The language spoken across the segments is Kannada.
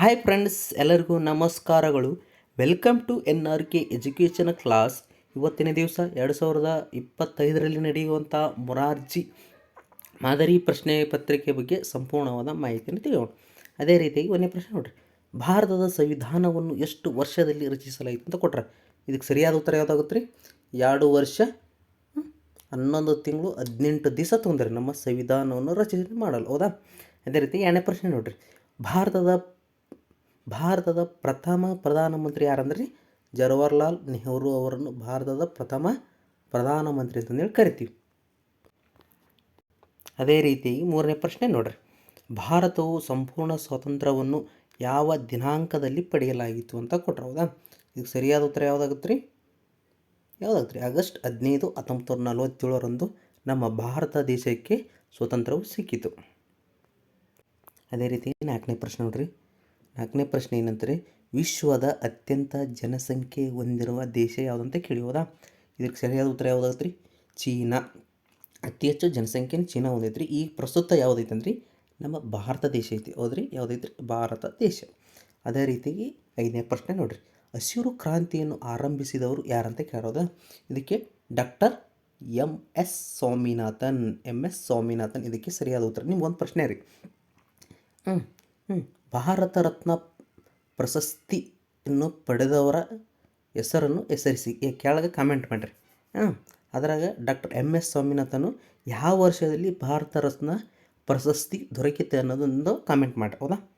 ಹಾಯ್ ಫ್ರೆಂಡ್ಸ್ ಎಲ್ಲರಿಗೂ ನಮಸ್ಕಾರಗಳು. Welcome to N R K education class ಇವತ್ತಿನ ದಿವಸ ಎರಡು ಸಾವಿರದ ಇಪ್ಪತ್ತೈದರಲ್ಲಿ ನಡೆಯುವಂಥ ಮೊರಾರ್ಜಿ ಮಾದರಿ ಪ್ರಶ್ನೆ ಪತ್ರಿಕೆ ಬಗ್ಗೆ ಸಂಪೂರ್ಣವಾದ ಮಾಹಿತಿಯನ್ನು ತಿಳಿಯೋಣ. ಅದೇ ರೀತಿಯಾಗಿ ಒಂದನೇ ಪ್ರಶ್ನೆ ನೋಡ್ರಿ. ಭಾರತದ ಸಂವಿಧಾನವನ್ನು ಎಷ್ಟು ವರ್ಷದಲ್ಲಿ ರಚಿಸಲಾಯಿತು ಅಂತ ಕೊಟ್ರೆ. ಇದಕ್ಕೆ ಸರಿಯಾದ ಉತ್ತರ ಯಾವುದಾಗುತ್ತೆ ರೀ ಎರಡು ವರ್ಷ ಹನ್ನೊಂದು ತಿಂಗಳು, ಹದಿನೆಂಟು ದಿವಸ ತೊಂದರೆ. ನಮ್ಮ ಸಂವಿಧಾನವನ್ನು ರಚನೆ ಮಾಡಲು. ಹೌದಾ? ಅದೇ ರೀತಿ ಎರಡನೇ ಪ್ರಶ್ನೆ ನೋಡ್ರಿ. ಭಾರತದ ಭಾರತದ ಪ್ರಥಮ ಪ್ರಧಾನಮಂತ್ರಿ ಯಾರಂದ್ರೆ? ಜವಾಹರ್ಲಾಲ್ ನೆಹರು ಅವರನ್ನು ಭಾರತದ ಪ್ರಥಮ ಪ್ರಧಾನಮಂತ್ರಿ ಅಂತಂದೇಳಿ ಕರಿತೀವಿ. ಅದೇ ರೀತಿ ಮೂರನೇ ಪ್ರಶ್ನೆ ನೋಡ್ರಿ. ಭಾರತವು ಸಂಪೂರ್ಣ ಸ್ವಾತಂತ್ರ್ಯವನ್ನು ಯಾವ ದಿನಾಂಕದಲ್ಲಿ ಪಡೆಯಲಾಗಿತ್ತು ಅಂತ ಕೊಟ್ರೆ, ಹೌದಾ? ಇದಕ್ಕೆ ಸರಿಯಾದ ಉತ್ತರ ಯಾವುದಾಗುತ್ತೆ ರೀ ಯಾವುದಾಗುತ್ತೆ ರೀ ಆಗಸ್ಟ್ ಹದಿನೈದು ಹತ್ತೊಂಬತ್ತು ನಲವತ್ತೇಳರಂದು ನಮ್ಮ ಭಾರತ ದೇಶಕ್ಕೆ ಸ್ವಾತಂತ್ರ್ಯವು ಸಿಕ್ಕಿತು. ಅದೇ ರೀತಿ ನಾಲ್ಕನೇ ಪ್ರಶ್ನೆ ನೋಡ್ರಿ. ನಾಲ್ಕನೇ ಪ್ರಶ್ನೆ ಏನಂತಾರೆ, ವಿಶ್ವದ ಅತ್ಯಂತ ಜನಸಂಖ್ಯೆ ಹೊಂದಿರುವ ದೇಶ ಯಾವುದಂತ ಹೌದಾ ಇದಕ್ಕೆ ಸರಿಯಾದ ಉತ್ತರ ಯಾವುದಾಗತ್ತೆ ರೀ ಚೀನಾ. ಅತಿ ಹೆಚ್ಚು ಜನಸಂಖ್ಯೆ ಚೀನಾ ಹೊಂದೈತ್ರಿ. ಈಗ ಪ್ರಸ್ತುತ ಯಾವುದೈತೆ ಅಂದ್ರೆ ನಮ್ಮ ಭಾರತ ದೇಶ ಐತಿ. ಹೌದ್ರಿ? ಯಾವುದೈತ್ರಿ? ಭಾರತ ದೇಶ. ಅದೇ ರೀತಿಯಾಗಿ ಐದನೇ ಪ್ರಶ್ನೆ ನೋಡಿರಿ. ಹಸಿರು ಕ್ರಾಂತಿಯನ್ನು ಆರಂಭಿಸಿದವರು ಯಾರಂತ ಕೇಳೋದ ಇದಕ್ಕೆ doctor M S Swaminathan. M S Swaminathan. ಇದಕ್ಕೆ ಸರಿಯಾದ ಉತ್ತರ. ನಿಮ್ಗೆ ಒಂದು ಪ್ರಶ್ನೆ ರೀ. ಹ್ಞೂ ಹ್ಞೂ ಭಾರತ ರತ್ನ ಪ್ರಶಸ್ತಿಯನ್ನು ಪಡೆದವರ ಹೆಸರನ್ನು ಹೆಸರಿಸಿ. ಕೆಳಗೆ ಕಾಮೆಂಟ್ ಮಾಡಿರಿ. ಹಾಂ ಅದರಾಗ ಡಾಕ್ಟರ್ ಎಂ ಎಸ್ ಸ್ವಾಮಿನಾಥನು ಯಾವ ವರ್ಷದಲ್ಲಿ ಭಾರತ ರತ್ನ ಪ್ರಶಸ್ತಿ ದೊರಕಿತೆ ಅನ್ನೋದೊಂದು ಕಾಮೆಂಟ್ ಮಾಡಿರಿ. ಹೌದಾ?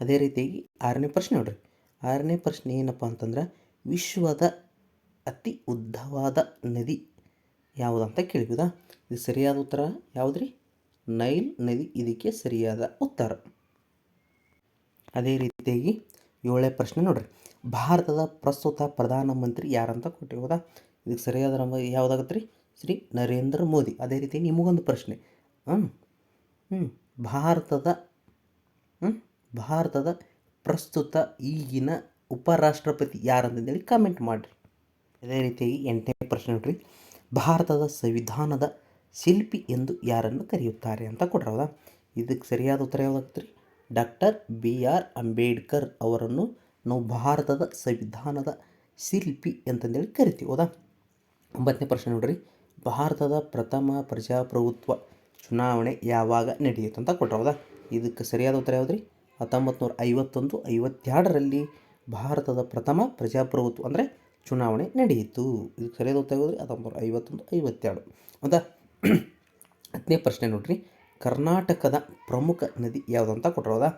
ಅದೇ ರೀತಿಯಾಗಿ ಆರನೇ ಪ್ರಶ್ನೆ ನೋಡ್ರಿ. ಆರನೇ ಪ್ರಶ್ನೆ ಏನಪ್ಪ ಅಂತಂದ್ರೆ, ವಿಶ್ವದ ಅತಿ ಉದ್ದವಾದ ನದಿ ಯಾವುದಂತ ಕೇಳಿಬೋದಾ? ಇದು ಸರಿಯಾದ ಉತ್ತರ ಯಾವುದ್ರಿ? ನೈಲ್ ನದಿ. ಇದಕ್ಕೆ ಸರಿಯಾದ ಉತ್ತರ. ಅದೇ ರೀತಿಯಾಗಿ ಏಳನೇ ಪ್ರಶ್ನೆ ನೋಡ್ರಿ. ಭಾರತದ ಪ್ರಸ್ತುತ ಪ್ರಧಾನಮಂತ್ರಿ ಯಾರಂತ ಕೊಟ್ಟಿವಿ ಇದಕ್ಕೆ ಸರಿಯಾದ ನಮ್ಮ ಯಾವುದಾಗತ್ತೆ ರೀ ಶ್ರೀ ನರೇಂದ್ರ ಮೋದಿ. ಅದೇ ರೀತಿ ನಿಮಗೊಂದು ಪ್ರಶ್ನೆ. ಹ್ಞೂ ಹ್ಞೂ ಭಾರತದ ಹ್ಞೂ ಭಾರತದ ಪ್ರಸ್ತುತ ಈಗಿನ ಉಪರಾಷ್ಟ್ರಪತಿ ಯಾರಂತಂದೇಳಿ ಕಾಮೆಂಟ್ ಮಾಡಿರಿ. ಅದೇ ರೀತಿಯಾಗಿ ಎಂಟನೇ ಪ್ರಶ್ನೆ ನೋಡ್ರಿ. ಭಾರತದ ಸಂವಿಧಾನದ ಶಿಲ್ಪಿ ಎಂದು ಯಾರನ್ನು ಕರೆಯುತ್ತಾರೆ ಅಂತ ಕೊಡ್ರಿ ಇದಕ್ಕೆ ಸರಿಯಾದ ಉತ್ತರ ಯಾವುದಾಗತ್ತೆ ರೀ ಡಾಕ್ಟರ್ ಬಿ ಆರ್ ಅಂಬೇಡ್ಕರ್ ಅವರನ್ನು ನಾವು ಭಾರತದ ಸಂವಿಧಾನದ ಶಿಲ್ಪಿ ಅಂತಂದೇಳಿ ಕರಿತೀವಿ, ಹೌದಾ? ಒಂಬತ್ತನೇ ಪ್ರಶ್ನೆ ನೋಡ್ರಿ. ಭಾರತದ ಪ್ರಥಮ ಪ್ರಜಾಪ್ರಭುತ್ವ ಚುನಾವಣೆ ಯಾವಾಗ ನಡೆಯಿತು ಅಂತ ಕೊಟ್ಟರು ಹೌದಾ? ಇದಕ್ಕೆ ಸರಿಯಾದ ಉತ್ತರ ಯಾವುದ್ರಿ? ಹತ್ತೊಂಬತ್ತು ನೂರ ಐವತ್ತೊಂದು ಐವತ್ತೆರಡರಲ್ಲಿ ಭಾರತದ ಪ್ರಥಮ ಪ್ರಜಾಪ್ರಭುತ್ವ ಅಂದರೆ ಚುನಾವಣೆ ನಡೆಯಿತು. ಇದಕ್ಕೆ ಸರಿಯಾದ ಉತ್ತರ ಯಾವುದ್ರಿ? ಹತ್ತೊಂಬತ್ತು ನೂರ ಐವತ್ತೊಂದು ಐವತ್ತೆರಡು ಹೌದಾ? ಹತ್ತನೇ ಪ್ರಶ್ನೆ ನೋಡ್ರಿ. ಕರ್ನಾಟಕದ ಪ್ರಮುಖ ನದಿ ಯಾವುದು ಅಂತ ಕೊಟ್ಟರು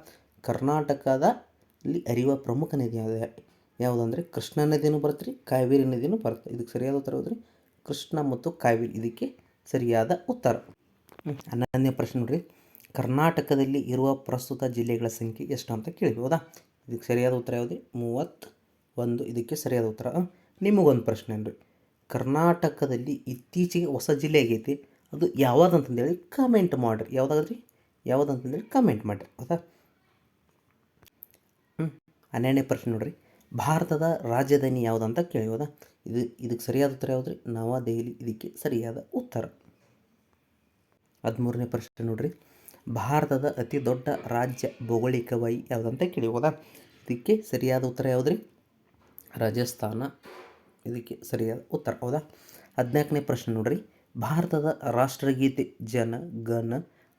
ಕರ್ನಾಟಕದ ಅಲ್ಲಿ ಅರಿಯುವ ಪ್ರಮುಖ ನದಿ ಯಾವುದು? ಯಾವುದಂದ್ರೆ ಕೃಷ್ಣಾ ನದಿನೂ ಬರುತ್ತೆ ರೀ, ಕಾವೇರಿ ನದಿನೂ ಬರುತ್ತೆ. ಇದಕ್ಕೆ ಸರಿಯಾದ ಉತ್ತರ ಯಾವ್ದು ಕೃಷ್ಣ ಮತ್ತು ಕಾವೇರಿ. ಇದಕ್ಕೆ ಸರಿಯಾದ ಉತ್ತರ. ಹನ್ನೊಂದನೇ ಪ್ರಶ್ನೆ ನೋಡ್ರಿ, ಕರ್ನಾಟಕದಲ್ಲಿ ಇರುವ ಪ್ರಸ್ತುತ ಜಿಲ್ಲೆಗಳ ಸಂಖ್ಯೆ ಎಷ್ಟು ಅಂತ ಕೇಳಿದ್ವಿ ಹೌದಾ? ಇದಕ್ಕೆ ಸರಿಯಾದ ಉತ್ತರ ಯಾವುದು? ಮೂವತ್ತು ಒಂದು ಇದಕ್ಕೆ ಸರಿಯಾದ ಉತ್ತರ. ನಿಮಗೊಂದು ಪ್ರಶ್ನೆ ರೀ ಕರ್ನಾಟಕದಲ್ಲಿ ಇತ್ತೀಚೆಗೆ ಹೊಸ ಜಿಲ್ಲೆ ಆಗೈತಿ ಅದು ಯಾವ್ದಂತಂದೇಳಿ ಕಮೆಂಟ್ ಮಾಡಿರಿ. ಯಾವುದಾದ್ರಿ? ಯಾವುದಂತಂದೇಳಿ ಕಮೆಂಟ್ ಮಾಡಿರಿ. ಹೌದಾ? ಹ್ಞೂ ಹನ್ನೆರಡನೇ ಪ್ರಶ್ನೆ ನೋಡಿರಿ. ಭಾರತದ ರಾಜಧಾನಿ ಯಾವುದಂತ ಕೇಳಿ ಹೌದಾ? ಇದು, ಇದಕ್ಕೆ ಸರಿಯಾದ ಉತ್ತರ ಯಾವುದ್ರಿ? ನವದೆಹಲಿ ಇದಕ್ಕೆ ಸರಿಯಾದ ಉತ್ತರ. ಹದಿಮೂರನೇ ಪ್ರಶ್ನೆ ನೋಡ್ರಿ. ಭಾರತದ ಅತಿ ದೊಡ್ಡ ರಾಜ್ಯ ಭೌಗೋಳಿಕವಾಗಿ ಯಾವುದಂತ ಕೇಳಿ ಇದಕ್ಕೆ ಸರಿಯಾದ ಉತ್ತರ ಯಾವುದ್ರಿ? ರಾಜಸ್ಥಾನ. ಇದಕ್ಕೆ ಸರಿಯಾದ ಉತ್ತರ. ಹೌದಾ? ಹದಿನಾಲ್ಕನೇ ಪ್ರಶ್ನೆ ನೋಡ್ರಿ. ಭಾರತದ ರಾಷ್ಟ್ರಗೀತೆ ಜನ ಗಣ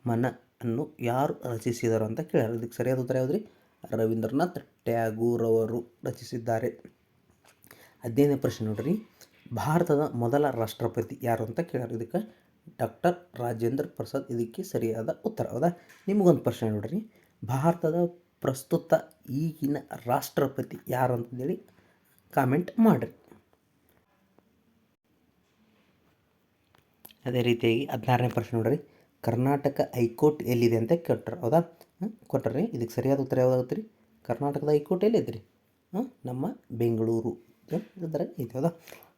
ಮನ ಅನ್ನು ಯಾರು ರಚಿಸಿದರು ಅಂತ ಕೇಳ್ಯಾರ. ಇದಕ್ಕೆ ಸರಿಯಾದ ಉತ್ತರ ಯಾವುದ್ರಿ? ರವೀಂದ್ರನಾಥ್ ಟ್ಯಾಗೂರ್ ಅವರು ರಚಿಸಿದ್ದಾರೆ. ಹದಿನೈದನೇ ಪ್ರಶ್ನೆ ನೋಡ್ರಿ. ಭಾರತದ ಮೊದಲ ರಾಷ್ಟ್ರಪತಿ ಯಾರು ಅಂತ ಕೇಳ್ಯಾರ. ಇದಕ್ಕೆ ಡಾಕ್ಟರ್ ರಾಜೇಂದ್ರ ಪ್ರಸಾದ್ ಇದಕ್ಕೆ ಸರಿಯಾದ ಉತ್ತರ. ಹೌದಾ? ನಿಮಗೊಂದು ಪ್ರಶ್ನೆ ನೋಡ್ರಿ. ಭಾರತದ ಪ್ರಸ್ತುತ ಈಗಿನ ರಾಷ್ಟ್ರಪತಿ ಯಾರು ಅಂತಂದೇಳಿ ಕಾಮೆಂಟ್ ಮಾಡಿರಿ. ಅದೇ ರೀತಿಯಾಗಿ ಹದಿನಾರನೇ ಪ್ರಶ್ನೆ ನೋಡ್ರಿ. ಕರ್ನಾಟಕ ಹೈಕೋರ್ಟ್ ಎಲ್ಲಿದೆ ಅಂತ ಕೊಟ್ಟರು ಹೌದಾ? ಕೊಟ್ಟರೆ ಇದಕ್ಕೆ ಸರಿಯಾದ ಉತ್ತರ ಯಾವುದಾಗುತ್ತೆ ರೀ ಕರ್ನಾಟಕದ ಹೈಕೋರ್ಟ್ ಎಲ್ಲಿದೆ ರೀ ನಮ್ಮ ಬೆಂಗಳೂರು. ಇದರ ಇದೆ ಹೌದಾ?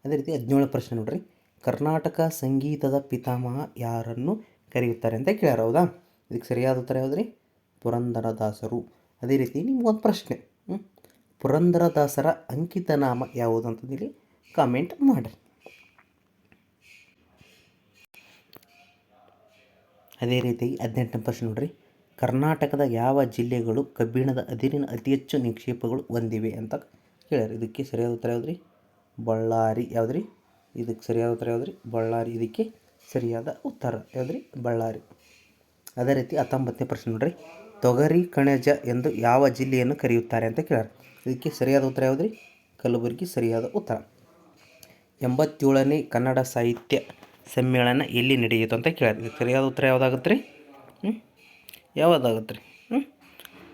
ಅದೇ ರೀತಿ ಹದಿನೇಳು ಪ್ರಶ್ನೆ ನೋಡ್ರಿ. ಕರ್ನಾಟಕ ಸಂಗೀತದ ಪಿತಾಮಹ ಯಾರನ್ನು ಕರೆಯುತ್ತಾರೆ ಅಂತ ಕೇಳ್ಯಾರ, ಹೌದಾ? ಇದಕ್ಕೆ ಸರಿಯಾದ ಉತ್ತರ ಯಾವುದು ರೀ ಪುರಂದರದಾಸರು. ಅದೇ ರೀತಿ ನಿಮ್ಗೊಂದು ಪ್ರಶ್ನೆ. ಪುರಂದರದಾಸರ ಅಂಕಿತ ನಾಮ ಯಾವುದು ಅಂತಂದೇಳಿ ಕಾಮೆಂಟ್ ಮಾಡಿರಿ. ಅದೇ ರೀತಿ ಹದಿನೆಂಟನೇ ಪ್ರಶ್ನೆ ನೋಡ್ರಿ. ಕರ್ನಾಟಕದ ಯಾವ ಜಿಲ್ಲೆಗಳು ಕಬ್ಬಿಣದ ಅದಿರಿನ ಅತಿ ಹೆಚ್ಚು ನಿಕ್ಷೇಪಗಳು ಹೊಂದಿವೆ ಅಂತ ಕೇಳ್ಯಾರ. ಇದಕ್ಕೆ ಸರಿಯಾದ ಉತ್ತರ ಯಾವುದ್ರಿ? ಬಳ್ಳಾರಿ. ಯಾವುದ್ರಿ? ಇದಕ್ಕೆ ಸರಿಯಾದ ಉತ್ತರ ಯಾವುದ್ರಿ? ಬಳ್ಳಾರಿ. ಇದಕ್ಕೆ ಸರಿಯಾದ ಉತ್ತರ ಯಾವುದ್ರಿ? ಬಳ್ಳಾರಿ. ಅದೇ ರೀತಿ ಹತ್ತೊಂಬತ್ತನೇ ಪ್ರಶ್ನೆ ನೋಡ್ರಿ. ತೊಗರಿ ಕಣಜ ಎಂದು ಯಾವ ಜಿಲ್ಲೆಯನ್ನು ಕರೆಯುತ್ತಾರೆ ಅಂತ ಕೇಳ್ಯಾರ. ಇದಕ್ಕೆ ಸರಿಯಾದ ಉತ್ತರ ಯಾವುದ್ರಿ? ಕಲಬುರಗಿ ಸರಿಯಾದ ಉತ್ತರ. ಎಂಬತ್ತೇಳನೇ ಕನ್ನಡ ಸಾಹಿತ್ಯ ಸಮ್ಮೇಳನ ಎಲ್ಲಿ ನಡೆಯಿತು ಅಂತ ಕೇಳಿದ್ವಿ ಸರಿಯಾದ ಉತ್ತರ ಯಾವುದಾಗುತ್ತೆ ರೀ ಹ್ಞೂ ಯಾವುದಾಗುತ್ತೆ ರೀ ಹ್ಞೂ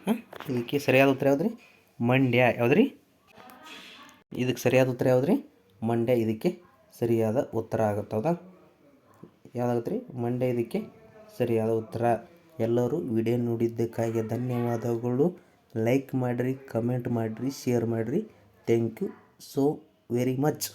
ಹಾಂ? ಇದಕ್ಕೆ ಸರಿಯಾದ ಉತ್ತರ ಯಾವ್ದು ರೀ ಮಂಡ್ಯ. ಯಾವ್ದು ರೀ ಇದಕ್ಕೆ ಸರಿಯಾದ ಉತ್ತರ ಯಾವ್ದು ರೀ ಮಂಡ್ಯ. ಇದಕ್ಕೆ ಸರಿಯಾದ ಉತ್ತರ ಆಗುತ್ತೆ, ಹೌದಾ? ಯಾವುದಾಗುತ್ತೆ ರೀ ಮಂಡ್ಯ. ಇದಕ್ಕೆ ಸರಿಯಾದ ಉತ್ತರ. ಎಲ್ಲರೂ ವಿಡಿಯೋ ನೋಡಿದ್ದಕ್ಕಾಗಿ ಧನ್ಯವಾದಗಳು. ಲೈಕ್ ಮಾಡಿರಿ, ಕಮೆಂಟ್ ಮಾಡಿರಿ, ಶೇರ್ ಮಾಡಿರಿ. Thank you so very much.